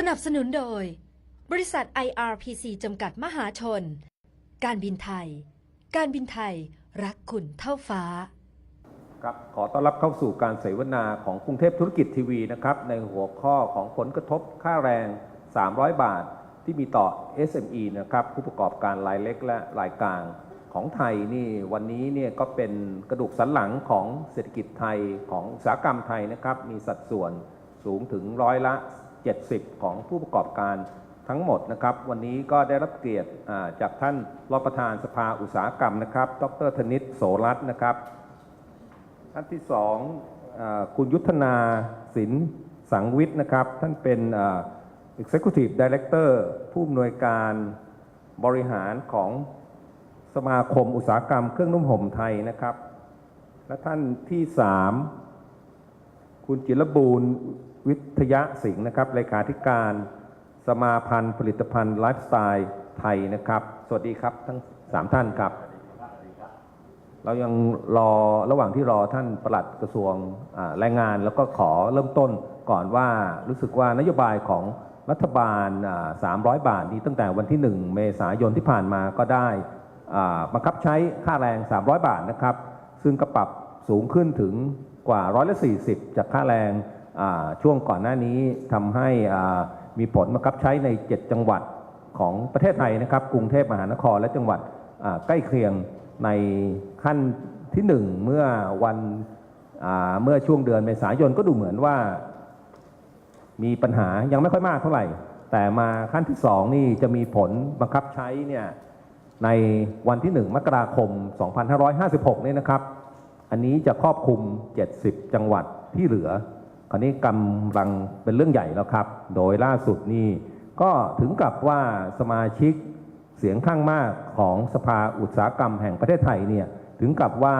สนับสนุนโดย บริษัท IRPC จำกัดมหาชน การบินไทย การบินไทยรักคุณเท่าฟ้า ครับขอต้อนรับเข้าสู่การเสวนาของกรุงเทพธุรกิจทีวีนะครับในหัวข้อของผลกระทบค่าแรง 300 บาทที่มีต่อ SME นะครับผู้ประกอบการรายเล็กและรายกลางของไทยนี่วันนี้เนี่ยก็เป็นกระดูกสันหลังของเศรษฐกิจไทยของอุตสาหกรรมไทยนะครับมีสัดส่วนสูงถึงร้อยละ 70 ของผู้ประกอบการทั้งหมดนะครับ วันนี้ก็ได้รับเกียรติจากท่านรองประธานสภาอุตสาหกรรมนะครับ ดรธนิตโสรัตน์นะครับ ท่านที่สองคุณยุทธนาสินสังวิทย์นะครับ ท่านเป็นอ่า Executive Director ผู้อำนวยการบริหารของสมาคมอุตสาหกรรมเครื่องนุ่มห่มไทยนะครับ และท่านที่สามคุณจิรบูรณ์ วิทยะสิงห์นะครับเลขาธิการสมาพันธ์ผลิตภัณฑ์ไลฟ์สไตล์ไทยนะครับ สวัสดีครับทั้งสามท่านครับ เรายังรอระหว่างที่รอท่านปลัดกระทรวงอ่าแรงงาน แล้วก็ขอเริ่มต้นก่อนว่ารู้สึกว่านโยบายของรัฐบาล 300 บาทนี้ตั้งแต่วันที่ 1 เมษายนที่ผ่านมาก็ได้บังคับใช้ค่าแรง 300 บาทนะครับ ซึ่งก็ปรับสูงขึ้นถึงกว่าร้อยละ40 จากค่าแรง ช่วงก่อนหน้านี้ทำให้มีผลบังคับใช้ใน 7 จังหวัดของประเทศไทยนะครับ กรุงเทพมหานครและจังหวัดใกล้เคียงในขั้นที่หนึ่งเมื่อวันเมื่อช่วงเดือนเมษายนก็ดูเหมือนว่า มีปัญหายังไม่ค่อยมากเท่าไหร่ แต่มาขั้นที่สองนี่จะมีผลบังคับใช้เนี่ยในวันที่ 1 มกราคม 2556 นี่นะครับ อันนี้จะครอบคลุม 70 จังหวัดที่เหลือ คราวนี้กำลังเป็นเรื่องใหญ่แล้วครับ โดยล่าสุดนี่ก็ถึงกับว่าสมาชิกเสียงข้างมากของสภาอุตสาหกรรมแห่งประเทศไทยเนี่ยถึงกับว่า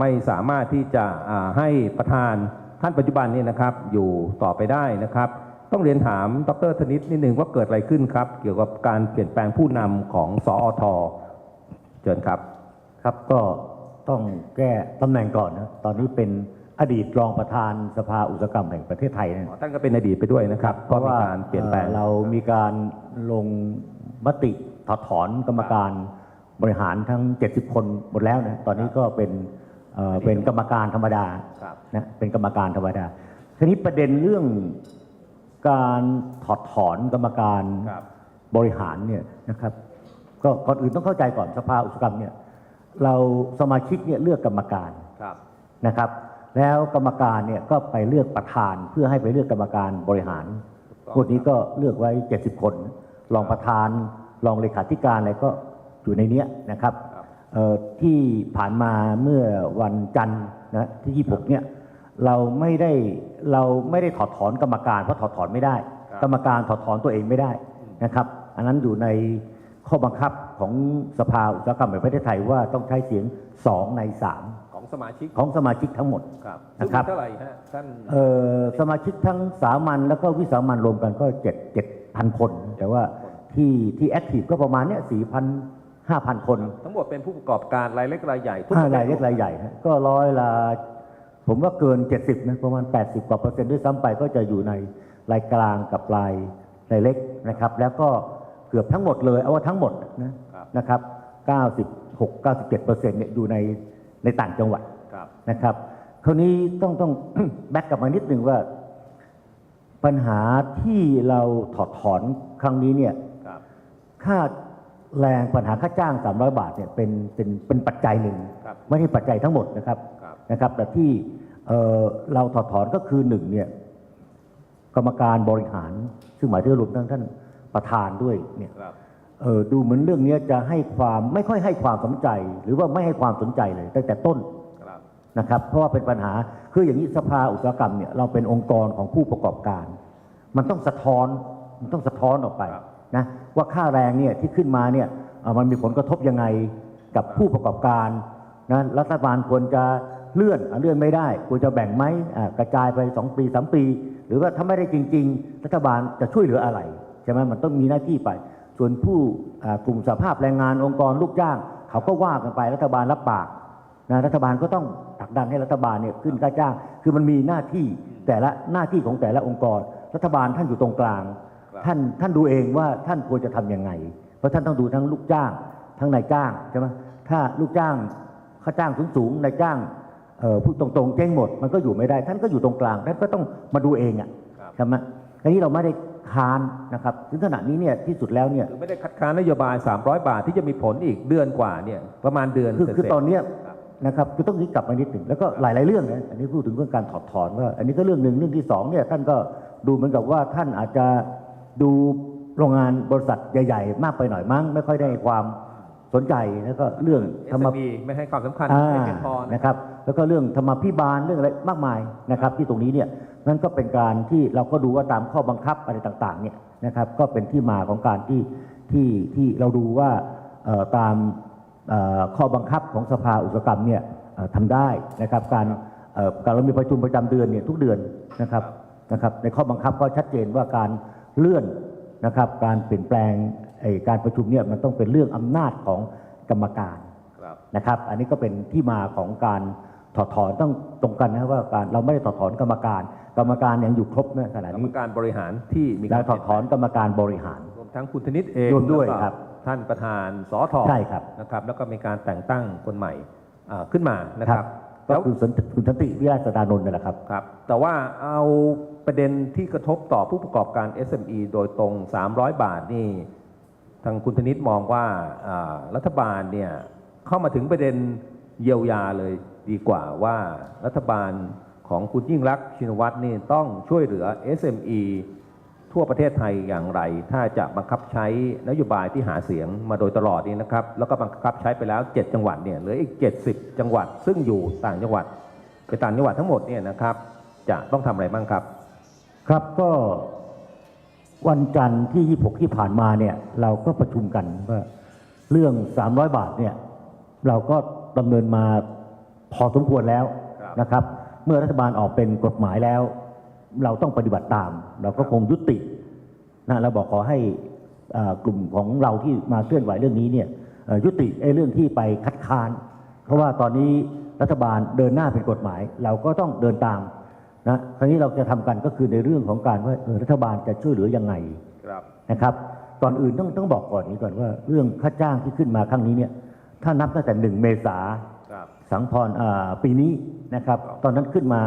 ไม่สามารถที่จะให้ประธานท่านปัจจุบันนี่นะครับอยู่ต่อไปได้นะครับ ต้องเรียนถามดรธนิตนิดนึงว่าเกิดอะไรขึ้นครับ เกี่ยวกับการเปลี่ยนแปลงผู้นำของสอทเชิญครับครับก็ต้องแก้ตำแหน่งก่อนนะตอนนี้เป็น อดีตรองประธานสภาอุตสาหกรรมแห่งประเทศไทยนะท่านก็เป็นอดีตไปด้วยนะครับเพราะมีการเปลี่ยนแปลงอ่อเรามีการลงมติถอดถอนกรรมการบริหารทั้ง 70 คนหมดแล้วนะตอนนี้ก็เป็นเอ่อเป็นกรรมการธรรมดาครับนะเป็นกรรมการธรรมดาทีนี้ประเด็นเรื่องการถอดถอนกรรมการครับบริหารเนี่ยนะครับก็ก่อนอื่นต้องเข้าใจก่อนสภาอุตสาหกรรมเนี่ยเราสมาชิกเนี่ยเลือกกรรมการครับนะครับ แล้วกรรมการเนี่ยก็ไปเลือกประธานเพื่อให้ไปเลือกกรรมการบริหารถูกต้องพวกนี้ก็เลือกไว้ 70 คน รองประธาน รองเลขาธิการอะไรก็อยู่ในเนี้ยนะครับครับเอ่อที่ผ่านมาเมื่อวันจันทร์นะที่26เนี่ยเราไม่ได้เราไม่ได้ถอดถอนกรรมการเพราะถอดถอนไม่ได้ครับกรรมการถอดถอนตัวเองไม่ได้นะครับ อันนั้นอยู่ในข้อบังคับของสภาอุตสาหกรรมแห่งประเทศไทยว่าต้องใช้เสียง 2 ในของ สมาชิก3ของสมาชิกทั้งหมดครับซึ่งนะครับ มีเท่าไหร่ฮะท่าน เอ่อสมาชิกทั้งสามัญแล้วก็วิสามัญรวมกันก็เจ็ดเจ็ดพันคน แต่ว่าที่ที่แอคทีฟก็ประมาณเนี้ยสี่พันห้าพันคนทั้งหมดเป็นผู้ประกอบการรายเล็กรายใหญ่ทุกห้าประภทรายเล็กรายใหญ่ฮะก็ร้อยละ ผมว่าเกิน70นะประมาณ80กว่าเปอร์เซ็นต์ด้วยซ้ำไปก็จะอยู่ในรายกลางกับรายรายเล็กนะครับ แล้วก็เกือบทั้งหมดเลย เอาว่าทั้งหมดนะครับนะครับ96 97เปอร์เซ็นต์เนี่ยอยู่ใน ในต่างจังหวัดครับนะครับคราวนี้ต้องต้องแบ็กกลับมานิดนึงว่า ปัญหาที่เราถอดถอนครั้งนี้เนี่ยครับค่าแรงปัญหาค่าจ้าง 300 บาทเนี่ยเป็นเป็นเป็นปัจจัยหนึ่งครับไม่ใช่ปัจจัยทั้งหมดนะครับครับนะครับ แต่ที่เอ่อเราถอดถอนก็คือหนึ่งเนี่ยกรรมการบริหาร ซึ่งหมายถึงรวมทั้งท่านประธานด้วยเนี่ยครับ เออดูเหมือนเรื่องนี้จะให้ความไม่ค่อยให้ความสนใจ หรือว่าไม่ให้ความสนใจเลย ตั้งแต่ต้นครับนะครับ เพราะว่าเป็นปัญหาคืออย่างนี้สภาอุตสาหกรรมเนี่ยเราเป็นองค์กรของผู้ประกอบการ มันต้องสะท้อนมันต้องสะท้อนออกไปครับนะว่าค่าแรงเนี่ยที่ขึ้นมาเนี่ยเอ่อมันมีผลกระทบยังไงกับผู้ประกอบการนะรัฐบาลควรจะเลื่อนอะเลื่อนไม่ได้ควรจะแบ่งไหมอะกระจายไป 2 ปี 3 ปี หรือว่าถ้าไม่ได้จริง ๆ รัฐบาลจะช่วยเหลืออะไรใช่ไหมมันต้องมีหน้าที่ไป ส่วนผู้อ่ากลุ่มสหภาพแรงงานองค์กรลูกจ้าง เขาก็ว่ากันไปรัฐบาลรับปากนะรัฐบาลก็ต้องผลักดันให้รัฐบาลเนี่ยขึ้นค่าจ้าง คือมันมีหน้าที่แต่ละหน้าที่ของแต่ละองค์กร รัฐบาลท่านอยู่ตรงกลางครับท่านท่านดูเองว่าท่านควรจะทำยังไง เพราะท่านต้องดูทั้งลูกจ้าง ทั้งนายจ้างใช่ไหมถ้าลูกจ้างค่าจ้างสูงสูงๆนายจ้างเอ่อพูดตรงๆเจ๊งหมดมันก็อยู่ไม่ได้ ท่านก็อยู่ตรงกลางท่านก็ต้องมาดูเองอะครับใช่ไหมอันนี้เราไม่ได้ ค้านนะครับถึงขณะนี้เนี่ยที่สุดแล้วเนี่ยคือไม่ได้คัดค้านนโยบาย 300 บาทที่จะมีผลอีกเดือนกว่าเนี่ยประมาณเดือนคือเสร็จคือตอนเนี้ยครับนะครับคือต้องนึกกลับมานิดหนึ่งแล้วก็หลาย ๆ เรื่องนะอันนี้พูดถึงเรื่องการถอดถอนว่า อันนี้ก็เรื่องหนึ่งเรื่องที่สองเนี่ยท่านก็ดูเหมือนกับว่าท่านอาจจะดูโรงงานบริษัทใหญ่ ๆ มากไปหน่อยมั้งไม่ค่อยได้ความ สนใจแล้วก็เรื่องธรรม SME ไม่ให้ความสำคัญอ่าไม่เพียงพอนะ นะครับ แล้วก็เรื่องธรรมพิบาลเรื่องอะไรมากมายนะครับ ที่ตรงนี้เนี่ยนั่นก็เป็นการที่เราก็ดูว่าตามข้อบังคับอะไรต่างๆเนี่ยนะครับ ก็เป็นที่มาของการที่ที่ที่เราดูว่าเอ่อตามเอ่อข้อบังคับของสภาอุตสาหกรรมเนี่ยเอ่อทำได้นะครับ การเอ่อการเรามีประชุมประจำเดือนเนี่ยทุกเดือนนะครับนะครับ ในข้อบังคับก็ชัดเจนว่าการเลื่อนนะครับ การเปลี่ยนแปลงไอ้ การประชุมเนี่ยมันต้องเป็นเรื่องอำนาจของกรรมการครับนะครับ อันนี้ก็เป็นที่มาของการถอดถอนต้องตรงกันนะว่าการเราไม่ได้ถอดถอนกรรมการ กรรมการยังอยู่ครบนะขณะกรรมนี้การบริหารที่มีเราถอดถอนกรรมการบริหารรวมทั้งคุณธนิตเองรวมด้วยแล้ก็ครับท่านประธานสอทอใช่ครับนะครับ แล้วก็มีการแต่งตั้งคนใหม่อ่าขึ้นมานะคครัรับบก็แล้วคือสันติคุณสันติวิราชสดานนท์นี่แหละครับครับ แต่ว่าเอาประเด็นที่กระทบต่อผู้ประกอบการ SME โดยตรง 300 บาทนี่ ทางคุณธนิตมองว่ารัฐบาลเนี่ยเข้ามาถึงประเด็นเยียวยาเลยดีกว่าว่ารัฐบาลของคุณยิ่งรักชินวัตรนี่ต้องช่วยเหลือ SME ทั่วประเทศไทยอย่างไร ถ้าจะบังคับใช้นโยบายที่หาเสียงมาโดยตลอดนี้นะครับ แล้วก็บังคับใช้ไปแล้ว 7 จังหวัดเนี่ยเหลืออีก 70 จังหวัด ซึ่งอยู่ต่างจังหวัดไปต่างจังหวัดทั้งหมดเนี่ยนะครับ จะต้องทำอะไรบ้างครับ ครับก็ วันจันทร์ที่ 26 ที่ผ่านมาเนี่ยเราก็ประชุมกันว่าเรื่อง 300 บาทเนี่ยเราก็ดำเนินมาพอสมควรแล้วครับนะครับ เมื่อรัฐบาลออกเป็นกฎหมายแล้ว เราต้องปฏิบัติตาม เราก็คงยุตินะเราบอกขอให้อ่ากลุ่มของเราที่มาเคลื่อนไหวเรื่องนี้เนี่ยเอ่อยุติไอ้เรื่องที่ไปคัดค้าน เพราะว่าตอนนี้รัฐบาลเดินหน้าเป็นกฎหมาย เราก็ต้องเดินตาม นะคราวนี้เราจะทำกันก็คือในเรื่องของการว่าเออรัฐบาลจะช่วยเหลือยังไงครับนะครับก่อนอื่นต้องต้องบอกก่อนนี้ก่อนว่า เรื่องค่าจ้างที่ขึ้นมาครั้งนี้เนี่ย ถ้านับตั้งแต่หนึ่งเมษาครับสังพรอ่าปีนี้นะครับครับ ตอนนั้นขึ้นมา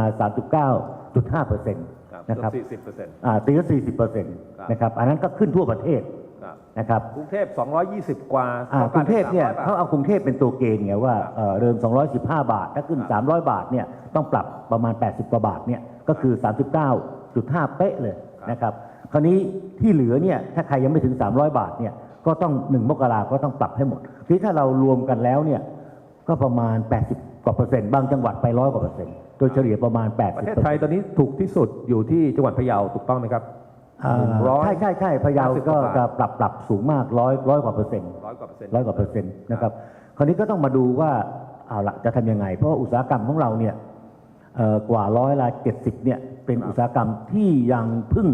39.5เปอร์เซ็นต์ครับนะครับเกือบ40เปอร์เซ็นต์อ่าตีละ40เปอร์เซ็นต์ครับนะครับ อันนั้นก็ขึ้นทั่วประเทศครับ นะครับกรุงเทพ 220 กว่าอ่ากรุงเทพเนี่ย300บาทเขาเอากรุงเทพเป็นตัวเกณฑ์ไงว่าครับเอ่อเริ่ม 215 บาท ถ้าขึ้นครับ300 บาทเนี่ยต้องปรับประมาณ 80 กว่าบาทเนี่ยก็คือ 39.5 เป๊ะเลยครับนะครับคราวนี้ที่เหลือเนี่ยถ้าใครยังไม่ถึง 300 บาทเนี่ยก็ต้อง 1 มกราก็ต้องปรับให้หมดทีนี้ถ้าเรารวมกันแล้วเนี่ยก็ประมาณ 80 กว่าเปอร์เซ็นต์บางจังหวัดไปร้อยกว่าเปอร์เซ็นต์โดยเฉลี่ยประมาณ 80 ประเทศไทยตอนนี้ถูกที่สุดอยู่ที่จังหวัดพะเยาถูกต้องไหมครับอ่าหนึ่ง ร้อยใช่ใช่ใช่พะเยา50ก็กว่าบาทจะปรับปรับสูงมากร้อยร้อยกว่าเปอร์เซ็นต์ร้อยกว่าเปอร์เซ็นต์ร้อยกว่าเปอร์เซ็นต์นะครับ คราวนี้ก็ต้องมาดูว่าเอาละจะทำยังไง เพราะว่าอุตสาหกรรมของเราเนี่ยเอ่อกว่าร้อยละเจ็ดสิบเนี่ยเป็นอุตสาหกรรมที่ยังพึ่ง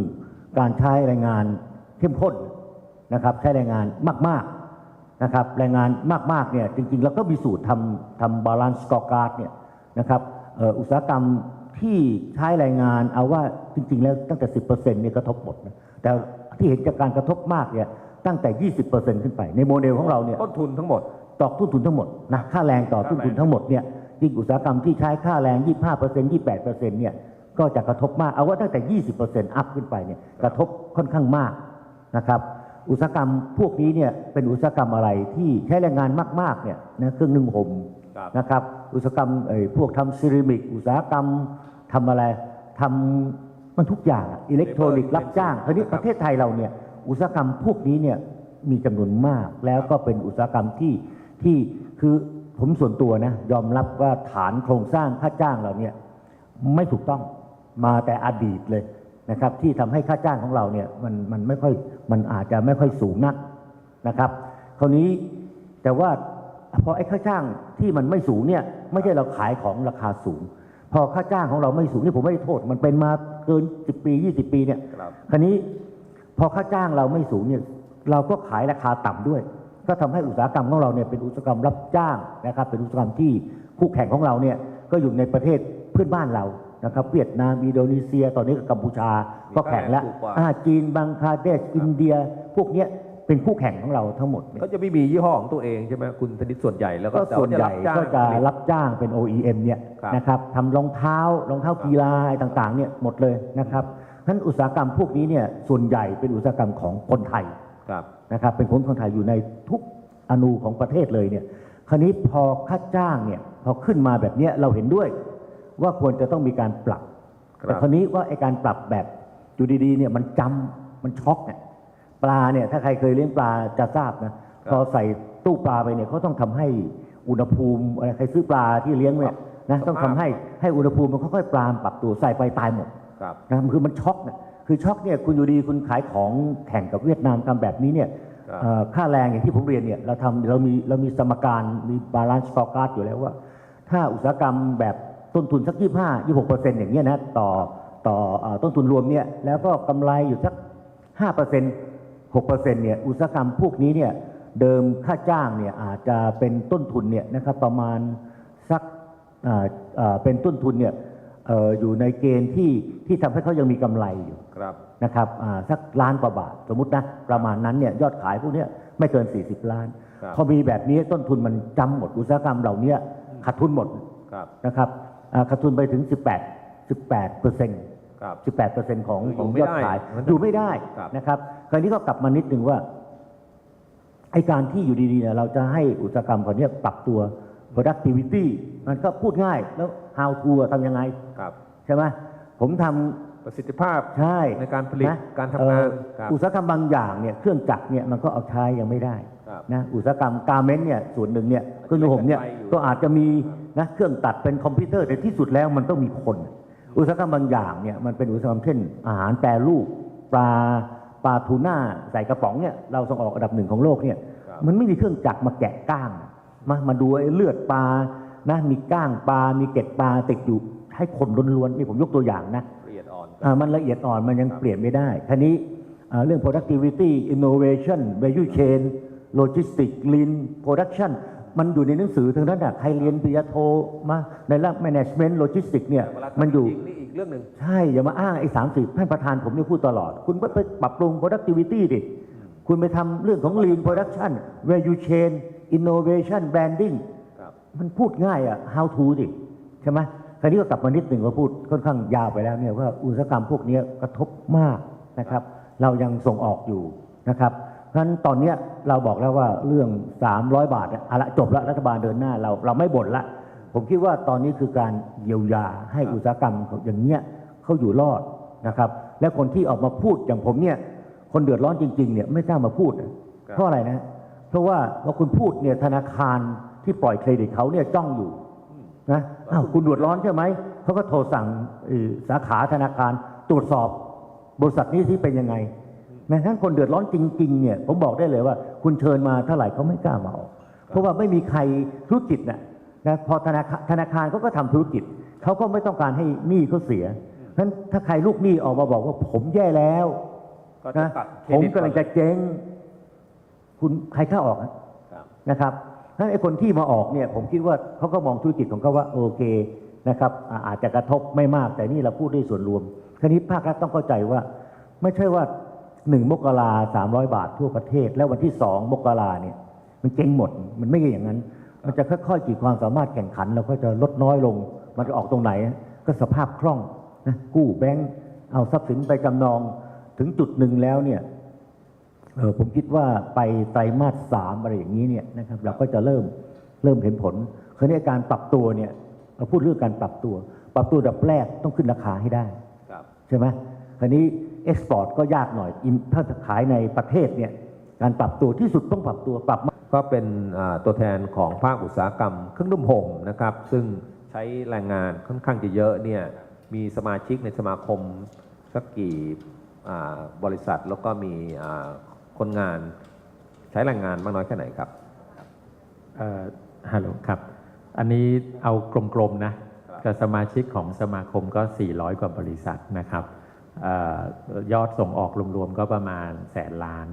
การใช้แรงงานเข้มข้นนะครับ ใช้แรงงานมาก ๆนะครับ แรงงานมากๆเนี่ยจริงๆแล้วก็มีสูตรทำทำบาลานซ์กอร์การ์ดเนี่ยนะครับเอ่ออุตสาหกรรม ที่ใช้แรงงานเอาว่าจริง ๆ แล้วตั้งแต่ 10%เนี่ยกระทบหมดนะแต่ที่เห็นจากการกระทบมากเนี่ยตั้งแต่ 20%ขึ้นไป ในโมเดลของเราเนี่ยต้นทุนทั้งหมดต่อต้นทุนทั้งหมดนะค่าแรงต่อต้นทุนทั้งหมดเนี่ยยิ่งอุตสาหกรรมที่ใช้ค่าแรง 25% 28%เนี่ยก็จะกระทบมากเอาว่าตั้งแต่ 20%อัพขึ้นไปเนี่ยกระทบค่อนข้างมากนะครับ อุตสาหกรรมพวกนี้เนี่ยเป็นอุตสาหกรรมอะไรที่ใช้แรงงานมากๆเนี่ยนะเครื่องนึ่งห่มครับ นะครับ อุตสาหกรรมเอ่ยพวกทำซิริมิก อุตสาหกรรมทำอะไรทำมันทุกอย่างอิเล็กทรอนิกส์รับจ้างคราวนี้ประเทศไทยเราเนี่ยอุตสาหกรรมพวกนี้เนี่ยมีจำนวนมากแล้วก็เป็นอุตสาหกรรมที่ที่คือผมส่วนตัวนะยอมรับว่าฐานโครงสร้างค่าจ้างเราเนี่ยไม่ถูกต้องมาแต่อดีตเลยนะครับที่ทำให้ค่าจ้างของเราเนี่ยมันมันไม่ค่อยมันอาจจะไม่ค่อยสูงนักนะครับ คราวนี้แต่ว่า พอไอ้ค่าจ้างที่มันไม่สูงเนี่ย ไม่ใช่เราขายของราคาสูง พอค่าจ้างของเราไม่สูงนี่ผมไม่ได้โทษ มันเป็นมาเกิน10ปี20ปีเนี่ยครับคราวนี้พอค่าจ้างเราไม่สูงเนี่ยเราก็ขายราคาต่ำด้วย ก็ทำให้อุตสาหกรรมของเราเนี่ยเป็นอุตสาหกรรมรับจ้างนะครับ เป็นอุตสาหกรรมที่คู่แข่งของเราเนี่ยก็อยู่ในประเทศเพื่อนบ้านเรานะครับเวียดนามอินโดนีเซีย ตอนนี้ก็กัมพูชามีก็แข่งแล้วค่าแรงถูกกว่าอ่าจีนบังคลาเทศอินเดีย พวกเนี้ย เป็นคู่แข่งของเราทั้งหมดเนี่ยก็จะไม่มียี่ห้อของตัวเองใช่ไหมคุณธนิตส่วนใหญ่แล้วก็ก็ส่วนใหญ่แต่าก็จะผลิต รับจ้างเป็น OEM เนี่ยครับ นะครับทำรองเท้ารองเท้ากีฬาอะไรต่างๆเนี่ยหมดเลยนะครับฉะนั้นอุตสาหกรรมพวกนี้เนี่ยส่วนใหญ่เป็นอุตสาหกรรมของคนไทย ครับ นะครับเป็นคนคนไทยอยู่ในทุกอนูของประเทศเลยเนี่ยคราวนี้พอค่าจ้างเนี่ยพอขึ้นมาแบบเนี้ยเราเห็นด้วย ว่าควรจะต้องมีการปรับ ครับ แต่คราวนี้ว่าไอการปรับแบบอยู่ดีๆเนี่ยมันจำมันช็อกเนี่ย ปลาเนี่ยถ้าใครเคยเลี้ยงปลาจะทราบนะพอใส่ตู้ปลาไปเนี่ยเขาต้องทำให้อุณหภูมิอะไรใครซื้อปลาที่เลี้ยงเนี่ยนะต้องทำให้ให้อุณหภูมิมันค่อยๆปลามปรับตัวใส่ไปตายหมดครับนะคือมันช็อกนะคือช็อกเนี่ยคุณอยู่ดีคุณขายของแข่งกับเวียดนามทำแบบนี้เนี่ยครับเอ่อค่าแรงอย่างที่ผมเรียนเนี่ยเราทำเรามีเรามีสมการมีบาลานซ์สกอร์การ์ดอยู่แล้วว่า ถ้าอุตสาหกรรมแบบต้นทุนสัก 25 26เปอร์เซ็นต์อย่างเงี้ยนะต่อต่อเอ่อต้นทุนรวมเนี่ยแล้วก็กำไรอยู่สัก5เปอร์เซ็นต์ 6เปอร์เซ็นต์เนี่ยอุตสาหกรรมพวกนี้เนี่ยเดิมค่าจ้างเนี่ยอาจจะเป็นต้นทุนเนี่ยนะครับประมาณสักอ่าอ่าเป็นต้นทุนเนี่ยเอ่ออยู่ในเกณฑ์ที่ที่ทำให้เขายังมีกำไรอยู่ครับนะครับอ่าสักล้านกว่าบาท สมมตินะประมาณนั้นเนี่ยยอดขายพวกเนี้ยไม่เกิน 40 ล้านครับพอมีแบบนี้ต้นทุนมันจำหมดอุตสาหกรรมเหล่านี้ขาดทุนหมดครับนะครับอ่าขาดทุนไปถึง 18 18เปอร์เซ็นต์ครับ18เปอร์เซ็นต์ของคือของอยู่ยไม่อดขายได้อยู่ไม่ได้ครับนะครับ คราวนี้ก็กลับมานิดนึงว่าไอการที่อยู่ดีๆเนี่ยเราจะให้อุตสาหกรรมคนนี้ปรับตัว productivity มันก็พูดง่ายแล้ว how to อะทำยังไงครับใช่ไหมผมทำประสิทธิภาพใช่ในการผลิตนะการทำงานเอ่อครับอุตสาหกรรมบางอย่างเนี่ยเครื่องจักรเนี่ยมันก็เอาใช้ยังไม่ได้ครับนะอุตสาหกรรมการเมนต์เนี่ยส่วนหนึ่งเนี่ยเครื่องนุ่งห่มเนี่ยไปอยู่ก็อาจจะมีนะเครื่องตัดเป็นคอมพิวเตอร์แต่ที่สุดแล้วมันต้องมีคน อุตสาหกรรมบางอย่างเนี่ยมันเป็นอุตสาหกรรมเช่นอาหารแปรรูปปลา ปลาทูน่าใส่กระป๋องเนี่ยเราส่งออกอันดับหนึ่งของโลกเนี่ยครับมันไม่มีเครื่องจักรมาแกะก้างมามาดูไอ้เลือดปลานะมีก้างปลา มีเกล็ดปลาติดอยู่ให้คนล้วนๆนี่ผมยกตัวอย่างนะละเอียดอ่อนอ่ามันละเอียดอ่อนมันยังเปลี่ยนไม่ได้ทีนี้อ่าเรื่อง productivity innovation value chain logistics lean production มันอยู่ในหนังสือทั้งนั้นอะใครเรียนปริญญาโทมาในระดับ management logistics เนี่ยเวลาทำมันอยู่จริงนี่ อีกเรื่องหนึ่ง ใช่ อย่ามาอ้างไอ้สามสิบท่านประธานผมเนี่ยพูดตลอด คุณก็ไปปรับปรุง productivity ดิ คุณไปทำเรื่องของ lean production value chain innovation branding ครับมันพูดง่ายอะ how to ดิ ใช่ไหมคราวนี้ก็กลับมานิดหนึ่งว่าพูดค่อนข้างยาวไปแล้วเนี่ยว่าอุตสาหกรรมพวกนี้กระทบมากนะครับ เรายังส่งออกอยู่นะครับเพราะฉะนั้นตอนเนี้ยเราบอกแล้วว่าเรื่อง 300 บาทเนี่ยเอาละจบละรัฐบาลเดินหน้าเราเราไม่บ่นละ ผมคิดว่าตอนนี้คือการเยียวยาให้อุตสาหกรรมอย่างเงี้ยเขาอยู่รอดนะครับ และคนที่ออกมาพูดอย่างผมเนี่ย คนเดือดร้อนจริงๆเนี่ยไม่กล้ามาพูด เพราะอะไรนะ เพราะว่าพอคุณพูดเนี่ยธนาคารที่ปล่อยเครดิตเขาเนี่ยจ้องอยู่นะอ้าวคุณเดือดร้อนใช่ไหมเขาก็โทรสั่งเอ่อสาขาธนาคารตรวจสอบบริษัทนี้ที่เป็นยังไงแม้ทั้งคนเดือดร้อนจริงๆเนี่ยผมบอกได้เลยว่า คุณเชิญมาเท่าไหร่เขาไม่กล้ามาออกเพราะว่าไม่มีใครธุรกิจน่ะ นะพอธนาคารธนาคารเขาก็ทำธุรกิจเขาก็ไม่ต้องการให้หนี้เขาเสียฉะนั้นถ้าใครลูกหนี้ออกมาบอกว่าผมแย่แล้วก็จะนะตัดเครผมดิตกำลังจะเจ๊งคุณใครเข้าออกอะครับนะครับถ้าไอ้คนที่มาออกเนี่ยผมคิดว่าเขาก็มองธุรกิจของเขาว่าโอเคนะครับอ่าอาจจะกระทบไม่มากแต่นี่เราพูดด้วยส่วนรวมคราวนี้ภาครัฐต้องเข้าใจว่า ไม่ใช่ว่าหนึ่งมกราสามร้อยบาททั่วประเทศ แล้ววันที่สองมกราเนี่ยมันเจ๊งหมดมันไม่ใช่อย่างนั้น มันจะค่อยๆขีดความสามารถแข่งขันเราก็จะลดน้อยลง มันจะออกตรงไหน ก็สภาพคล่องนะกู้แบงก์เอาทรัพย์สินไปจำนองถึงจุดหนึ่งแล้วเนี่ยเออผมคิดว่าไปไตรมาสสามอะไรอย่างนี้เนี่ยนะครับเราก็จะเริ่มเริ่มเห็นผลคราวนี้การปรับตัวเนี่ยเราพูดเรื่องการปรับตัว ปรับตัวดับแรกต้องขึ้นราคาให้ได้ครับใช่ไหมคราวนี้เอ็กซ์พอร์ตก็ยากหน่อยอินถ้าจะขายในประเทศเนี่ยการปรับตัวที่สุดต้องปรับตัวปรับมา กก็เป็นอ่าตัวแทนของภาคอุตสาหกรรมเครื่องนุ่มห่มนะครับซึ่งใช้แรงงานค่อนข้างจะเยอะเนี่ยมีสมาชิกในสมาคมสักกี่อ่าบริษัทแล้วก็มีอ่าคนงานใช้แรงงานมากน้อยแค่ไหนครับเอ่อฮัลโหลครับ อันนี้เอากลมๆนะครับกับสมาชิกของสมาคมก็ 400 กว่าบริษัทนะครับเอ่อยอดส่งออกรวมๆก็ประมาณแสนล้าน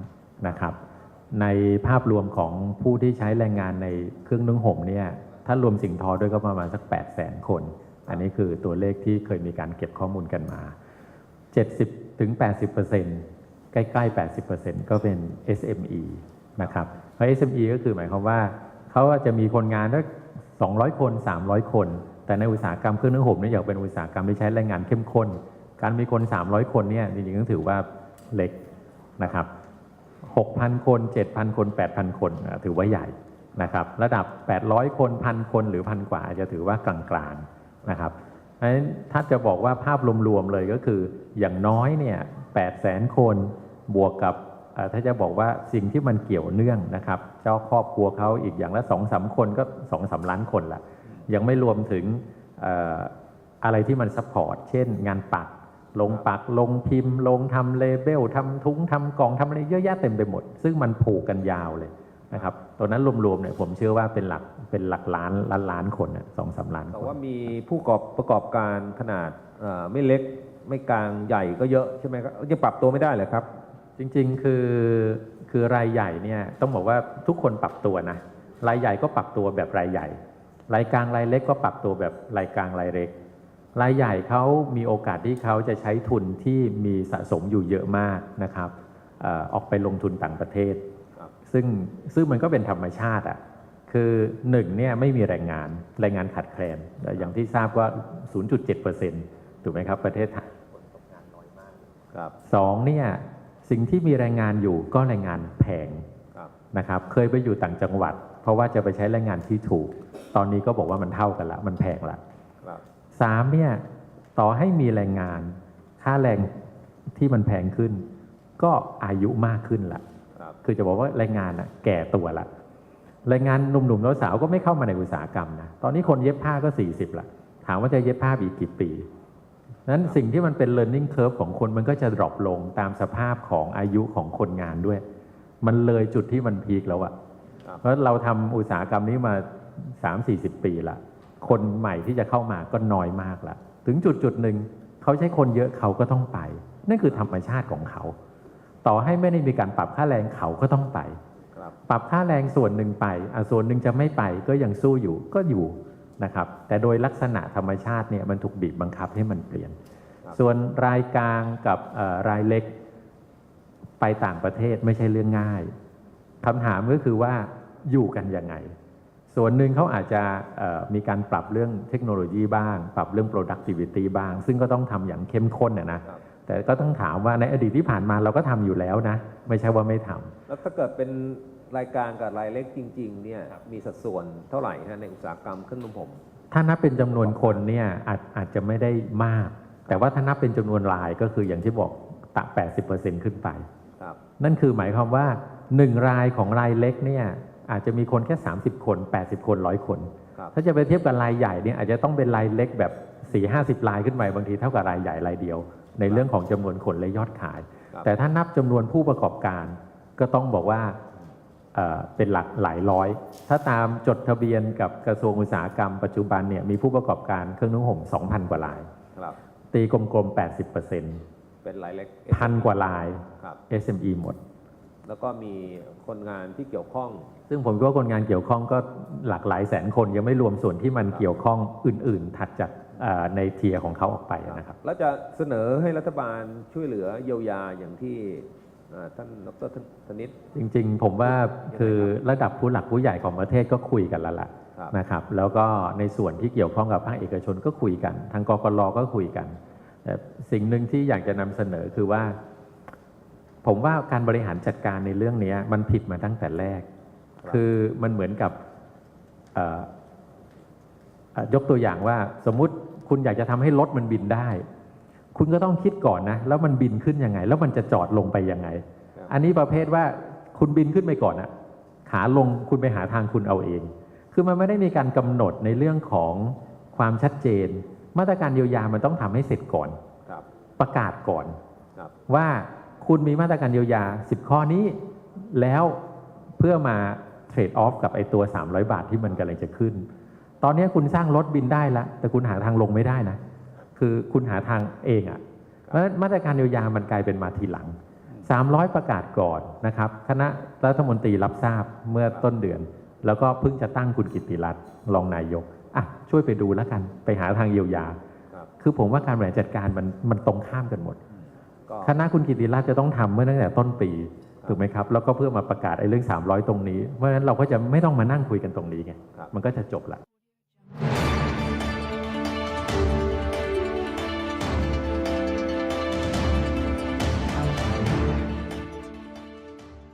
นะครับ ในภาพรวมของผู้ที่ใช้แรงงานในเครื่องนึ่งห่มเนี่ยถ้ารวมสิ่งทอด้วยก็ประมาณสัก 8 0 0 0 0 0คน อันนี้คือตัวเลขที่เคยมีการเก็บข้อมูลกันมา 70ถึง80ใกล้ๆ 80ก็เป็น SME นะครับเพราะ SME ก็คือหมายความว่า เขาจจะมีคนงานสัก200 คน 300 คน แต่ในอุตสาหกรรมเครื่องนึ่งห่มเนี่ยอยากเป็นอุตสาหกรรมที่ใช้แรงงานเข้มข้น การมีคน 300 คนเนี่ยจริงๆต้องถือว่าเล็กนะครับ 6,000 คน 7,000 คน 8,000 คนถือว่าใหญ่นะครับระดับ 800 คนพันคนหรือพันกว่าอาจจะถือว่ากลางๆนะครับเพราะฉะนั้นถ้าจะบอกว่าภาพรวมๆเลยก็คืออย่างน้อยเนี่ย800,000คนบวกกับถ้าจะบอกว่าสิ่งที่มันเกี่ยวเนื่องนะครับ เจ้าครอบครัวเขาอีกอย่างละ2-3สามคนก็2-3สามล้านคนละยังไม่รวมถึงเอ่ออะไรที่มันซัพพอร์ตเช่นงานปัก ลงปักลงพิมพ์ ลงทำเลเบลทำทุ้งทำกล่องทำอะไรเยอะแยะเต็มไปหมด ซึ่งมันผูกกันยาวเลยนะครับตัวนั้นรวมๆเนี่ยผมเชื่อว่าเป็นหลักเป็นหลักล้านล้านล้านคนสองสามล้านแต่คนว่ามีผู้ประกอบประกอบการขนาดเอ่อไม่เล็กไม่กลางใหญ่ก็เยอะใช่ไหมครับยังปรับตัวไม่ได้เลยครับ จริงๆคือคือรายใหญ่เนี่ยต้องบอกว่าทุกคนปรับตัวนะรายใหญ่ก็ปรับตัวแบบรายใหญ่ รายกลางรายเล็กก็ปรับตัวแบบรายกลางรายเล็ก รายใหญ่เขามีโอกาสที่เขาจะใช้ทุนที่มีสะสมอยู่เยอะมากนะครับเอ่อออกไปลงทุนต่างประเทศครับซึ่งซึ่งมันก็เป็นธรรมชาติอะคือหนึ่งเนี่ยไม่มีแรงงานแรงงานขาดแคลนแต่อย่างที่ทราบว่า 0.7%ถูกไหมครับ ประเทศไทยครับสองเนี่ยสิ่งที่มีแรงงานอยู่ก็แรงงานแพงครับนะครับเคยไปอยู่ต่างจังหวัด เพราะว่าจะไปใช้แรงงานที่ถูก ตอนนี้ก็บอกว่ามันเท่ากันละ มันแพงละครับ สามเนี่ยต่อให้มีแรงงาน ค่าแรงที่มันแพงขึ้น ก็อายุมากขึ้นละครับคือจะบอกว่าแรงงานอะแก่ตัวละแรงงานหนุ่มๆสาวๆก็ไม่เข้ามาในอุตสาหกรรมนะตอนนี้คนเย็บผ้าก็40ละถามว่าจะเย็บผ้าอีกกี่ปีนั้นสิ่งที่มันเป็น learning curve ของคนมันก็จะ drop ลงตามสภาพของอายุของคนงานด้วย มันเลยจุดที่มันพีคแล้วอะครับเพราะเราทำอุตสาหกรรมนี้มา 3-40 ปีละ คนใหม่ที่จะเข้ามาก็น้อยมากละถึงจุดจุดหนึ่งเขาใช้คนเยอะเขาก็ต้องไปนั่นคือธรรมชาติของเขา ต่อให้ไม่ได้มีการปรับค่าแรงเขาก็ต้องไปครับปรับค่าแรงส่วนหนึ่งไปอะส่วนหนึ่งจะไม่ไปก็ยังสู้อยู่ก็อยู่นะครับ แต่โดยลักษณะธรรมชาติเนี่ยมันถูกบีบบังคับให้มันเปลี่ยนครับส่วนรายกลางกับเอ่อรายเล็กไปต่างประเทศไม่ใช่เรื่องง่ายคำถามก็คือว่าอยู่กันยังไง ส่วนหนึ่งเขาอาจจะเอ่อมีการปรับเรื่องเทคโนโลยีบ้าง ปรับเรื่อง productivity บ้าง ซึ่งก็ต้องทำอย่างเข้มข้นนะนะครับแต่ก็ต้องถามว่าในอดีตที่ผ่านมาเราก็ทำอยู่แล้วนะ ไม่ใช่ว่าไม่ทำแล้วถ้าเกิดเป็นรายการกับรายเล็กจริง ๆ เนี่ยมีสัดส่วนเท่าไหร่ฮะในอุตสาหกรรมเครื่องนุ่มผม ถ้านับเป็นจำนวนคนเนี่ยอาจอาจจะไม่ได้มาก แต่ว่าถ้านับเป็นจำนวนรายก็คืออย่างที่บอกตะ 80%ขึ้นไปครับนั่นคือหมายความว่า 1 รายของรายเล็กเนี่ย อาจจะมีคนแค่ 30 คน 80 คนร้อยคนครับถ้าจะไปเทียบกับรายใหญ่เนี่ยอาจจะต้องเป็นรายเล็กแบบ4 50รายขึ้นไปบางทีเท่ากับรายใหญ่รายเดียว ในเรื่องของจำนวนคนและยอดขายครับแต่ถ้านับจำนวนผู้ประกอบการ ก็ต้องบอกว่าเอ่อเป็นหลักหลายร้อย ถ้าตามจดทะเบียนกับกระทรวงอุตสาหกรรมปัจจุบันเนี่ยมีผู้ประกอบการเครื่องนุ่งห่ม2,000 กว่ารายครับตีกลมๆ80%เป็นรายเล็กพันกว่าลายครับ SME หมด แล้วก็มีคนงานที่เกี่ยวข้อง ซึ่งผมก็ว่าคนงานเกี่ยวข้องก็หลากหลายแสนคนยังไม่รวมส่วนที่มันเกี่ยวข้องอื่น ๆ ถัดจากเอ่อในเทียร์ของเขาออกไปนะครับ แล้วจะเสนอให้รัฐบาลช่วยเหลือเยียวยาอย่างที่เอ่อท่านดรธนิตจริง ๆ ผมว่าคือระดับผู้หลักผู้ใหญ่ของประเทศก็คุยกันแล้วล่ะครับนะครับ แล้วก็ในส่วนที่เกี่ยวข้องกับภาคเอกชนก็คุยกัน ทางกกรก็คุยกันแต่สิ่งหนึ่งที่อยากจะนำเสนอคือว่า ผมว่าการบริหารจัดการในเรื่องนี้มันผิดมาตั้งแต่แรกครับคือมันเหมือนกับเอ่อเอ่อยกตัวอย่างว่าสมมุติคุณอยากจะทำให้รถมันบินได้ คุณก็ต้องคิดก่อนนะ แล้วมันบินขึ้นยังไง แล้วมันจะจอดลงไปยังไงครับอันนี้ประเภทว่าคุณบินขึ้นไปก่อนอะขาลงคุณไปหาทางคุณเอาเอง คือมันไม่ได้มีการกำหนดในเรื่องของความชัดเจน มาตรการเยียวยามันต้องทำให้เสร็จก่อนครับประกาศก่อนครับว่า คุณมีมาตรการเยียวยา 10 ข้อนี้ แล้วเพื่อมาเทรดออฟกับไอตัว 300 บาทที่มันกำลังจะขึ้น ตอนนี้คุณสร้างรถบินได้แล้วแต่คุณหาทางลงไม่ได้นะ คือคุณหาทางเองอะ่ะ เพราะฉะนั้นมาตรการเยียวยามันกลายเป็นมาทีหลัง 300 ประกาศก่อนนะครับ คณะรัฐมนตรีรับทราบเมื่อต้นเดือน แล้วก็เพิ่งจะตั้งคุณกิติรัตน์รองนายกอะช่วยไปดูแล้วกัน ไปหาทางเยียวยาครับคือผมว่าการบริหารจัดการมันมันตรงข้ามกันหมดก็ คณะคุณกิติรัตน์จะต้องทำเมื่อตั้งแต่ต้นปีถูกไหมครับแล้วก็เพื่อมาประกาศไอ้เรื่อง 300 ตรงนี้เพราะฉะนั้นเราก็จะไม่ต้องมานั่งคุยกันตรงนี้ไงครับมันก็จะจบละ